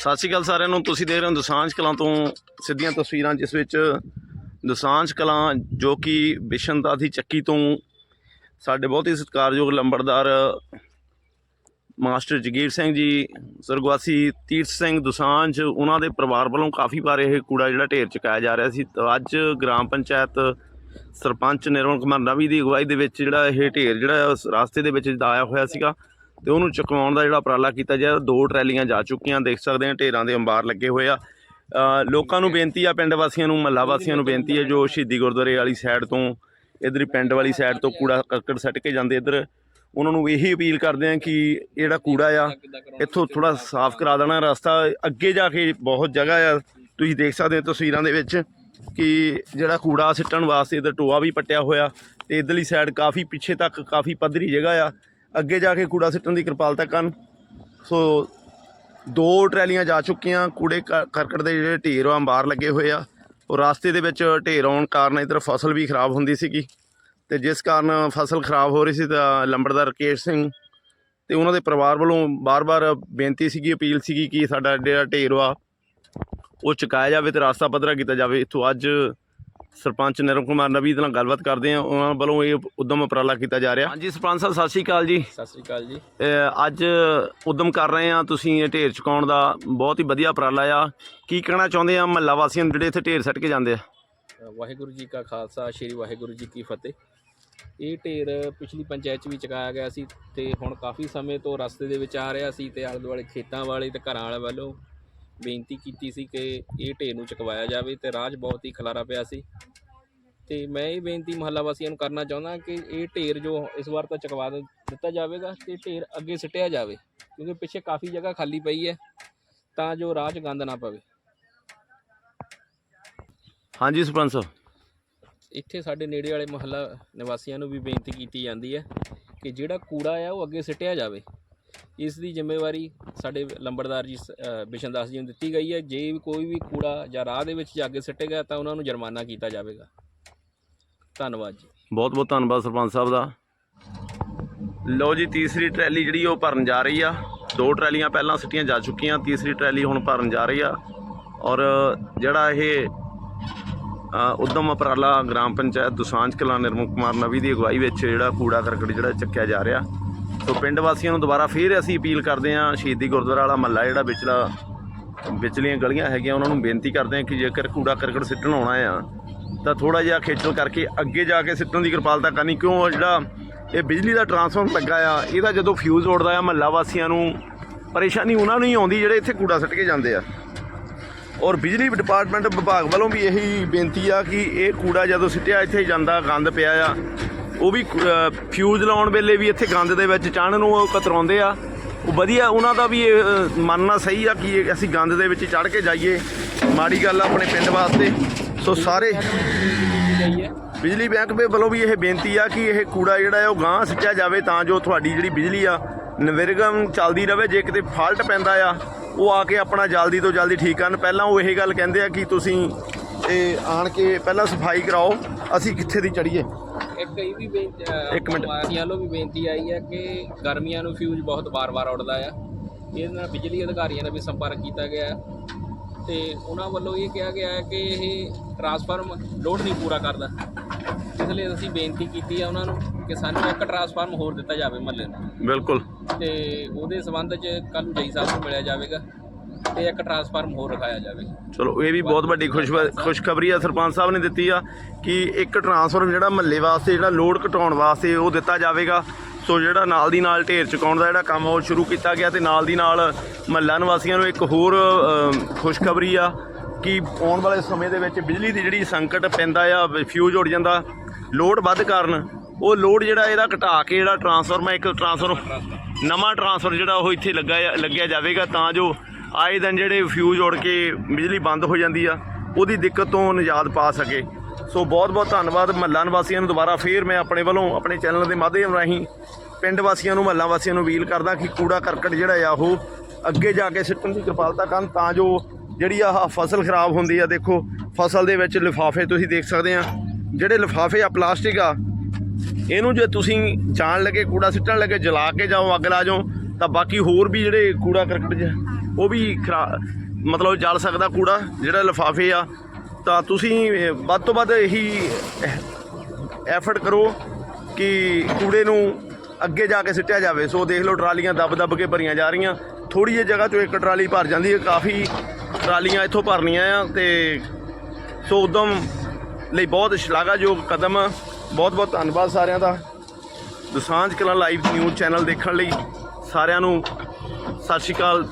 ਸਤਿ ਸ਼੍ਰੀ ਅਕਾਲ ਸਾਰਿਆਂ ਨੂੰ। ਤੁਸੀਂ ਦੇਖ ਰਹੇ ਹੋ ਦੁਸਾਂਝ ਕਲਾਂ ਤੋਂ ਸਿੱਧੀਆਂ ਤਸਵੀਰਾਂ, ਜਿਸ ਵਿੱਚ ਦੁਸਾਂਝ ਕਲਾਂ ਜੋ ਕਿ ਬਿਸ਼ਨਤਾ ਦੀ ਚੱਕੀ ਤੋਂ ਸਾਡੇ ਬਹੁਤ ਹੀ ਸਤਿਕਾਰਯੋਗ ਲੰਬੜਦਾਰ ਮਾਸਟਰ ਜਗੀਰ ਸਿੰਘ ਜੀ, ਸਰਗਵਾਸੀ ਤੀਰਥ ਸਿੰਘ ਦੁਸਾਂਝ ਉਹਨਾਂ ਦੇ ਪਰਿਵਾਰ ਵੱਲੋਂ ਕਾਫੀ ਵਾਰ ਇਹ ਕੂੜਾ ਜਿਹੜਾ ਢੇਰ ਚੁਕਾਇਆ ਜਾ ਰਿਹਾ ਸੀ। ਤਾਂ ਅੱਜ ਗ੍ਰਾਮ ਪੰਚਾਇਤ ਸਰਪੰਚ ਨਿਰਮਲ ਕੁਮਾਰ ਨਵੀ ਦੀ ਅਗਵਾਈ ਦੇ ਵਿੱਚ ਜਿਹੜਾ ਇਹ ਢੇਰ ਜਿਹੜਾ ਉਸ ਰਸਤੇ ਦੇ ਵਿੱਚ ਆਇਆ ਹੋਇਆ ਸੀਗਾ। ਤੇ ਉਹਨੂੰ ਚੁਕਵਾਉਣ ਦਾ ਜਿਹੜਾ ਉਪਰਾਲਾ ਕੀਤਾ ਜਾ ਦੋ ਟਰੈਲੀਆਂ ਜਾ ਚੁੱਕੀਆਂ, ਦੇਖ ਸਕਦੇ ਆ ਢੇਰਾਂ ਦੇ ਅੰਬਾਰ ਲੱਗੇ ਹੋਏ ਆ। ਲੋਕਾਂ ਨੂੰ ਬੇਨਤੀ ਆ, ਪਿੰਡ ਵਾਸੀਆਂ ਨੂੰ, ਮਹੱਲਾ ਵਾਸੀਆਂ ਨੂੰ ਬੇਨਤੀ ਹੈ ਜੋ ਸ਼ਹੀਦੀ ਗੁਰਦੁਆਰੇ ਵਾਲੀ ਸਾਈਡ ਤੋਂ, ਇਧਰ ਪਿੰਡ ਵਾਲੀ ਸਾਈਡ ਤੋਂ ਕੂੜਾ ਕਰਕਟ ਸੱਟ ਕੇ ਜਾਂਦੇ ਇਧਰ, ਉਹਨਾਂ ਨੂੰ ਇਹੀ ਅਪੀਲ ਕਰਦੇ ਆ ਕਿ ਇਹ ਜਿਹੜਾ ਕੂੜਾ ਆ, ਇੱਥੋਂ ਥੋੜਾ ਸਾਫ਼ ਕਰਾ ਦੇਣਾ, ਰਸਤਾ ਅੱਗੇ ਜਾ ਕੇ ਬਹੁਤ ਜਗ੍ਹਾ ਆ। ਤੁਸੀਂ ਦੇਖ ਸਕਦੇ ਹੋ ਤਸਵੀਰਾਂ ਦੇ ਵਿੱਚ ਕਿ ਜਿਹੜਾ ਕੂੜਾ ਸਿੱਟਣ ਵਾਸਤੇ ਇਧਰ ਟੋਆ ਵੀ ਪੱਟਿਆ ਹੋਇਆ, ਤੇ ਇਧਰਲੀ ਸਾਈਡ ਕਾਫੀ ਪਿੱਛੇ ਤੱਕ ਕਾਫੀ ਪੱਧਰੀ ਜਗ੍ਹਾ ਆ। ਅੱਗੇ ਜਾ ਕੇ ਕੂੜਾ ਸਿੱਟਣ ਦੀ ਕਿਰਪਾਲਤਾ ਕਰਨ। ਸੋ ਦੋ ਟਰੈਲੀਆਂ ਜਾ ਚੁੱਕੀਆਂ, ਕੂੜੇ ਕ- ਕਰਕਟ ਦੇ ਜਿਹੜੇ ਢੇਰ ਆ ਬਾਹਰ ਲੱਗੇ ਹੋਏ ਆ। ਉਹ ਰਾਸਤੇ ਦੇ ਵਿੱਚ ਢੇਰ ਆਉਣ ਕਾਰਨ ਇਧਰ ਫਸਲ ਵੀ ਖਰਾਬ ਹੁੰਦੀ ਸੀਗੀ। ਤੇ ਜਿਸ ਕਾਰਨ ਫਸਲ ਖਰਾਬ ਹੋ ਰਹੀ ਸੀ ਤਾਂ ਲੰਬੜਦਾਰ ਰਕੇਸ਼ ਸਿੰਘ ਤੇ ਉਹਨਾਂ ਦੇ ਪਰਿਵਾਰ ਵੱਲੋਂ ਬਾਰ-ਬਾਰ ਬੇਨਤੀ ਸੀਗੀ, ਅਪੀਲ ਸੀਗੀ ਕਿ ਸਾਡਾ ਜਿਹੜਾ ਢੇਰ ਆ, ਉਹ ਚੁਕਾਇਆ ਜਾਵੇ ਤੇ ਰਾਸਤਾ ਪੱਧਰਾ ਕੀਤਾ ਜਾਵੇ। ਇੱਥੋਂ ਅੱਜ ਸਰਪੰਚ ਨਿਰਮ ਕੁਮਾਰ ਨਵੀ ਨਾਲ ਗੱਲਬਾਤ ਕਰਦੇ ਆ ਉਹਨਾਂ ਵੱਲੋਂ ਇਹ ਉਦਮ ਉਪਰਾਲਾ ਕੀਤਾ ਜਾ ਰਿਹਾ। ਹਾਂਜੀ ਸਰਪੰਚ ਸਾਹਿਬ ਸਤਿ ਸ਼੍ਰੀ ਅਕਾਲ ਜੀ। ਸਤਿ ਸ੍ਰੀ ਅਕਾਲ ਜੀ। ਅਹ ਅੱਜ ਉਦਮ ਕਰ ਰਹੇ ਆ ਤੁਸੀਂ ਇਹ ਢੇਰ ਚੁਕਾਉਣ ਦਾ। ਬਹੁਤ ਹੀ ਵਧੀਆ ਉਪਰਾਲਾ ਆ। ਕੀ ਕਹਿਣਾ ਚਾਹੁੰਦੇ ਆ ਮਹੱਲਾ ਵਾਸੀਆਂ ਨੂੰ ਜਿਹੜੇ ਇੱਥੇ ਢੇਰ ਸੱਟ ਕੇ ਜਾਂਦੇ ਆ? ਵਾਹਿਗੁਰੂ ਜੀ ਕਾ ਖਾਲਸਾ ਸ੍ਰੀ ਵਾਹਿਗੁਰੂ ਜੀ ਕੀ ਫਤਿਹ। ਇਹ ਢੇਰ ਪਿਛਲੀ ਪੰਚਾਇਤ 'ਚ ਵੀ ਚੁਕਾਇਆ ਗਿਆ ਸੀ ਤੇ ਹੁਣ ਕਾਫੀ ਸਮੇਂ ਤੋਂ ਰਸਤੇ ਦੇ ਵਿੱਚ ਆ ਰਿਹਾ ਸੀ ਤੇ ਆਲੇ ਦੁਆਲੇ ਖੇਤਾਂ ਵਾਲੇ ਤੇ ਘਰਾਂ ਵਾਲੇ ਵੱਲੋਂ ਬੇਨਤੀ ਕੀਤੀ ਸੀ ਕਿ ਇਹ ਢੇਰ ਨੂੰ ਚੁਕਵਾਇਆ ਜਾਵੇ ਤੇ ਰਾਜ ਬਹੁਤ ਹੀ ਖਲਾਰਾ ਪਿਆ ਸੀ। ਤੇ ਮੈਂ ਇਹ ਬੇਨਤੀ ਮੁਹੱਲਾ ਵਾਸੀਆਂ ਨੂੰ ਕਰਨਾ ਚਾਹੁੰਦਾ ਕਿ ਇਹ ਢੇਰ ਜੋ ਇਸ ਵਾਰ ਤਾਂ ਚੁਕਵਾ ਦਿੱਤਾ ਜਾਵੇਗਾ ਤੇ ਢੇਰ ਅੱਗੇ ਸਿੱਟਿਆ ਜਾਵੇ ਕਿਉਂਕਿ ਪਿੱਛੇ ਕਾਫੀ ਜਗ੍ਹਾ ਖਾਲੀ ਪਈ ਹੈ ਤਾਂ ਜੋ ਰਾਹ 'ਚ ਗੰਦ ਨਾ ਪਵੇ। ਹਾਂਜੀ ਸਰਪੰਚ ਸਾਹਿਬ। ਇੱਥੇ ਸਾਡੇ ਨੇੜੇ ਵਾਲੇ ਮੁਹੱਲਾ ਨਿਵਾਸੀਆਂ ਨੂੰ ਵੀ ਬੇਨਤੀ ਕੀਤੀ ਜਾਂਦੀ ਹੈ ਕਿ ਜਿਹੜਾ ਕੂੜਾ ਆ ਉਹ ਅੱਗੇ ਸਿੱਟਿਆ ਜਾਵੇ। ਇਸ ਦੀ ਜ਼ਿੰਮੇਵਾਰੀ ਸਾਡੇ ਲੰਬੜਦਾਰ ਜੀ ਸ- ਅ, ਬਿਸ਼ਨਦਾਸ ਜੀ ਨੂੰ ਦਿੱਤੀ ਗਈ ਹੈ। ਜੇ ਵੀ ਕੋਈ ਵੀ ਕੂੜਾ ਜਾਂ ਰਾਹ ਦੇ ਵਿੱਚ ਜਾ ਕੇ ਸਿੱਟੇਗਾ ਤਾਂ ਉਹਨਾਂ ਨੂੰ ਜੁਰਮਾਨਾ ਕੀਤਾ ਜਾਵੇਗਾ। ਧੰਨਵਾਦ ਜੀ। ਬਹੁਤ ਬਹੁਤ ਧੰਨਵਾਦ ਸਰਪੰਚ ਸਾਹਿਬ ਦਾ। ਲਓ ਜੀ ਤੀਸਰੀ ਟਰੈਲੀ ਜਿਹੜੀ ਉਹ ਭਰਨ ਜਾ ਰਹੀ ਆ। ਦੋ ਟਰੈਲੀਆਂ ਪਹਿਲਾਂ ਸਿੱਟੀਆਂ ਜਾ ਚੁੱਕੀਆਂ ਤੀਸਰੀ ਟਰੈਲੀ ਹੁਣ ਭਰਨ ਜਾ ਰਹੀ ਆ। ਔਰ ਜਿਹੜਾ ਇਹ ਅ, ਉਦਮ ਉਪਰਾਲਾ ਗ੍ਰਾਮ ਪੰਚਾਇਤ ਦੁਸਾਂਝ ਕਲਾਂ ਨਿਰਮਲ ਕੁਮਾਰ ਨਵੀ ਦੀ ਅਗਵਾਈ ਵਿੱਚ ਜਿਹੜਾ ਕੂੜਾ ਕਰਕਟ ਜਿਹੜਾ ਚੱਕਿਆ ਜਾ ਰਿਹਾ। ਸੋ ਪਿੰਡ ਵਾਸੀਆਂ ਨੂੰ ਦੁਬਾਰਾ ਫੇਰ ਅਸੀਂ ਅਪੀਲ ਕਰਦੇ ਹਾਂ, ਸ਼ਹੀਦੀ ਗੁਰਦੁਆਰਾ ਵਾਲਾ ਮਹੱਲਾ ਜਿਹੜਾ ਵਿਚਲਾ, ਵਿਚਲੀਆਂ ਗਲੀਆਂ ਹੈਗੀਆਂ, ਉਹਨਾਂ ਨੂੰ ਬੇਨਤੀ ਕਰਦੇ ਹਾਂ ਕਿ ਜੇਕਰ ਕੂੜਾ ਕਰਕਟ ਸਿੱਟਣ ਆਉਣਾ ਆ, ਤਾਂ ਥੋੜਾ ਜਿਹਾ ਖੇਚਲ ਕਰਕੇ ਅੱਗੇ ਜਾ ਕੇ ਸਿੱਟਣ ਦੀ ਕਿਰਪਾਲਤਾ ਕਰਨੀ, ਕਿਉਂ ਜਿਹੜਾ ਇਹ ਬਿਜਲੀ ਦਾ ਟਰਾਂਸਫਾਰਮਰ ਲੱਗਾ ਆ, ਇਹਦਾ ਜਦੋਂ ਫਿਊਜ਼ ਉੱਡਦਾ ਆ ਮਹੱਲਾ ਵਾਸੀਆਂ ਨੂੰ, ਪਰੇਸ਼ਾਨੀ ਉਹਨਾਂ ਨੂੰ ਹੀ ਆਉਂਦੀ ਜਿਹੜੇ ਇੱਥੇ ਕੂੜਾ ਸਿੱਟ ਕੇ ਜਾਂਦੇ ਆ। ਔਰ ਬਿਜਲੀ ਡਿਪਾਰਟਮੈਂਟ ਵਿਭਾਗ ਵੱਲੋਂ ਵੀ ਇਹੀ ਬੇਨਤੀ ਆ ਕਿ ਇਹ ਕੂੜਾ ਜਦੋਂ ਸਿੱਟਿਆ, ਇੱਥੇ ਜਾਂਦਾ, ਗੰਦ ਪਿਆ ਆ। ਉਹ ਵੀ ਫਿਊਜ਼ ਲਾਉਣ ਵੇਲੇ ਵੀ ਇੱਥੇ ਗੰਦ ਦੇ ਵਿੱਚ ਚਾਣ ਨੂੰ ਉਹ ਕਤਰਾਉਂਦੇ ਆ। ਉਹ ਵਧੀਆ, ਉਹਨਾਂ ਦਾ ਵੀ ਇਹ ਮੰਨਣਾ ਸਹੀ ਆ ਕਿ ਅਸੀਂ ਗੰਦ ਦੇ ਵਿੱਚ ਚੜ ਕੇ ਜਾਈਏ। ਮਾੜੀ ਗੱਲ ਆ ਆਪਣੇ ਪਿੰਡ ਵਾਸਤੇ। ਸੋ ਸਾਰੇ ਬਿਜਲੀ ਬੈਂਕ ਦੇ ਵੱਲੋਂ ਵੀ ਇਹ ਬੇਨਤੀ ਆ ਕਿ ਇਹ ਕੂੜਾ ਜਿਹੜਾ ਹੈ ਉਹ ਗਾਂਹ ਸਿੱਟਿਆ ਜਾਵੇ ਤਾਂ ਜੋ ਤੁਹਾਡੀ ਜਿਹੜੀ ਬਿਜਲੀ ਆ ਨਿਰਵਿਘਨ ਚੱਲਦੀ ਰਵੇ। ਜੇ ਕਿਤੇ ਫਾਲਟ ਪੈਂਦਾ ਆ, ਉਹ ਆ ਕੇ ਆਪਣਾ ਜਲਦੀ ਤੋਂ ਜਲਦੀ ਠੀਕ ਕਰਨ। ਪਹਿਲਾਂ ਉਹ ਇਹ ਗੱਲ ਕਹਿੰਦੇ ਆ ਕਿ ਤੁਸੀਂ ਇਹ ਆਣ ਕੇ ਪਹਿਲਾਂ ਸਫ਼ਾਈ ਕਰਾਓ, ਅਸੀਂ ਕਿੱਥੇ ਦੀ ਚੜੀਏ ਇੱਕ ਇਹ ਵੀ ਬੇਨਤੀ ਇੱਕ ਮਿੰਟ। ਵਾਸੀਆਂ ਵੱਲੋਂ ਵੀ ਬੇਨਤੀ ਆਈ ਹੈ ਕਿ ਗਰਮੀਆਂ ਨੂੰ ਫਿਊਜ਼ ਬਹੁਤ ਵਾਰ-ਵਾਰ ਉੱਡਦਾ ਆ। ਇਹਦੇ ਨਾਲ ਬਿਜਲੀ ਅਧਿਕਾਰੀਆਂ ਨਾਲ ਵੀ ਸੰਪਰਕ ਕੀਤਾ ਗਿਆ ਹੈ। ਤੇ ਉਹਨਾਂ ਵੱਲੋਂ ਇਹ ਕਿਹਾ ਗਿਆ ਹੈ ਕਿ ਇਹ ਟਰਾਂਸਫਾਰਮ ਲੋਡ ਨਹੀਂ ਪੂਰਾ ਕਰਦਾ। ਇਸ ਲਈ ਅਸੀਂ ਬੇਨਤੀ ਕੀਤੀ ਹੈ ਉਹਨਾਂ ਨੂੰ ਕਿ ਸਾਨੂੰ ਇੱਕ ਟਰਾਂਸਫਾਰਮ ਹੋਰ ਦਿੱਤਾ ਜਾਵੇ ਮਹੱਲੇ ਨੂੰ। ਬਿਲਕੁਲ। ਤੇ ਉਹਦੇ ਸੰਬੰਧ 'ਚ ਕੱਲ੍ਹ ਨੂੰ ਜਈ ਸਾਹਿਬ ਨੂੰ ਮਿਲਿਆ ਜਾਵੇਗਾ। ਤੇ ਇੱਕ ਟਰਾਂਸਫਾਰਮ ਹੋਰ ਰਖਾਇਆ ਜਾਵੇ। ਚਲੋ ਇਹ ਵੀ ਬਹੁਤ ਵੱਡੀ ਖੁਸ਼ ਖੁਸ਼ਖਬਰੀ ਆ ਸਰਪੰਚ ਸਾਹਿਬ ਨੇ ਦਿੱਤੀ ਆ ਕਿ ਇੱਕ ਟਰਾਂਸਫਰ ਜਿਹੜਾ ਮਹੱਲੇ ਵਾਸਤੇ ਜਿਹੜਾ ਲੋਡ ਘਟਾਉਣ ਵਾਸਤੇ ਉਹ ਦਿੱਤਾ ਜਾਵੇਗਾ। ਸੋ ਜਿਹੜਾ ਨਾਲ ਦੀ ਨਾਲ ਢੇਰ ਚੁਕਾਉਣ ਦਾ ਜਿਹੜਾ ਕੰਮ ਉਹ ਸ਼ੁਰੂ ਕੀਤਾ ਗਿਆ ਤੇ ਨਾਲ ਦੀ ਨਾਲ ਮਹੱਲਾ ਨਿਵਾਸੀਆਂ ਨੂੰ ਇੱਕ ਹੋਰ ਅ, ਖੁਸ਼ਖਬਰੀ ਆ ਕਿ ਆਉਣ ਵਾਲੇ ਸਮੇਂ ਦੇ ਵਿੱਚ ਬਿਜਲੀ ਦੀ ਜਿਹੜੀ ਸੰਕਟ ਪੈਂਦਾ ਆ ਫਿਊਜ਼ ਉੱਡ ਜਾਂਦਾ। ਲੋਡ ਵੱਧ ਕਾਰਨ ਉਹ ਲੋਡ ਜਿਹੜਾ ਇਹਦਾ ਘਟਾ ਕੇ ਜਿਹੜਾ ਟਰਾਂਸਫਾਰਮਰ ਇੱਕ ਟਰਾਂਸਫਰ ਨਵਾਂ ਟਰਾਂਸਫਰ ਜਿਹੜਾ ਉਹ ਇੱਥੇ ਲੱਗਾ ਲੱਗਿਆ ਜਾਵੇਗਾ। ਤਾਂ ਜੋ ਆਏ ਦਿਨ ਜਿਹੜੇ ਫਿਊਜ਼ ਉੜ ਕੇ ਬਿਜਲੀ ਬੰਦ ਹੋ ਜਾਂਦੀ ਆ, ਉਹਦੀ ਦਿੱਕਤ ਤੋਂ ਨਿਜਾਤ ਪਾ ਸਕੇ। ਸੋ ਬਹੁਤ ਬਹੁਤ ਧੰਨਵਾਦ ਮਹੱਲਾ ਨਿਵਾਸੀਆਂ ਨੂੰ। ਦੁਬਾਰਾ ਫੇਰ ਮੈਂ ਆਪਣੇ ਵੱਲੋਂ ਆਪਣੇ ਚੈਨਲ ਦੇ ਮਾਧਿਅਮ ਰਾਹੀਂ ਪਿੰਡ ਵਾਸੀਆਂ ਨੂੰ, ਮਹੱਲਾ ਵਾਸੀਆਂ ਨੂੰ ਅਪੀਲ ਕਰਦਾ ਕਿ ਕੂੜਾ ਕਰਕਟ ਜਿਹੜਾ ਆ, ਉਹ ਅੱਗੇ ਜਾ ਕੇ ਸਿੱਟਣ ਦੀ ਕਿਰਪਾਲਤਾ ਕਰਨ ਤਾਂ ਜੋ ਜਿਹੜੀ ਆ ਫਸਲ ਖਰਾਬ ਹੁੰਦੀ ਆ, ਦੇਖੋ, ਫਸਲ ਦੇ ਵਿੱਚ ਲਿਫਾਫੇ ਤੁਸੀਂ ਦੇਖ ਸਕਦੇ ਆ। ਜਿਹੜੇ ਲਿਫਾਫੇ ਆ, ਪਲਾਸਟਿਕ ਆ, ਇਹਨੂੰ ਜੇ ਤੁਸੀਂ ਜਾਣ ਲੱਗੇ, ਕੂੜਾ ਸਿੱਟਣ ਲੱਗੇ, ਜਲਾ ਕੇ ਜਾਓ, ਅੱਗ ਲਾ ਜਾਓ, ਤਾਂ ਬਾਕੀ ਹੋਰ ਵੀ ਜਿਹੜੇ ਕੂੜਾ ਕਰਕਟ ਉਹ ਵੀ ਖਰਾ ਮਤਲਬ ਜਲ ਸਕਦਾ ਕੂੜਾ ਜਿਹੜਾ ਲਿਫਾਫੇ ਆ। ਤਾਂ ਤੁਸੀਂ ਵੱਧ ਤੋਂ ਵੱਧ ਇਹੀ ਐਫਰਟ ਕਰੋ ਕਿ ਕੂੜੇ ਨੂੰ ਅੱਗੇ ਜਾ ਕੇ ਸਿੱਟਿਆ ਜਾਵੇ। ਸੋ ਦੇਖ ਲਓ ਟਰਾਲੀਆਂ ਦੱਬ ਦੱਬ ਕੇ ਭਰੀਆਂ ਜਾ ਰਹੀਆਂ। ਥੋੜੀ ਜਿਹੀ ਜਗ੍ਹਾ 'ਚੋਂ ਇੱਕ ਟਰਾਲੀ ਭਰ ਜਾਂਦੀ ਹੈ। ਕਾਫੀ ਟਰਾਲੀਆਂ ਇੱਥੋਂ ਭਰਨੀਆਂ ਆ ਤੇ ਸੋ ਉਦਮ ਲਈ ਬਹੁਤ ਸ਼ਲਾਘਾਯੋਗ ਕਦਮ ਆ। ਬਹੁਤ ਬਹੁਤ ਧੰਨਵਾਦ ਸਾਰਿਆਂ ਦਾ। Dusanjh Kalan live news channel ਦੇਖਣ ਲਈ ਸਾਰਿਆਂ ਨੂੰ ਸਤਿ ਸ਼੍ਰੀ ਅਕਾਲ।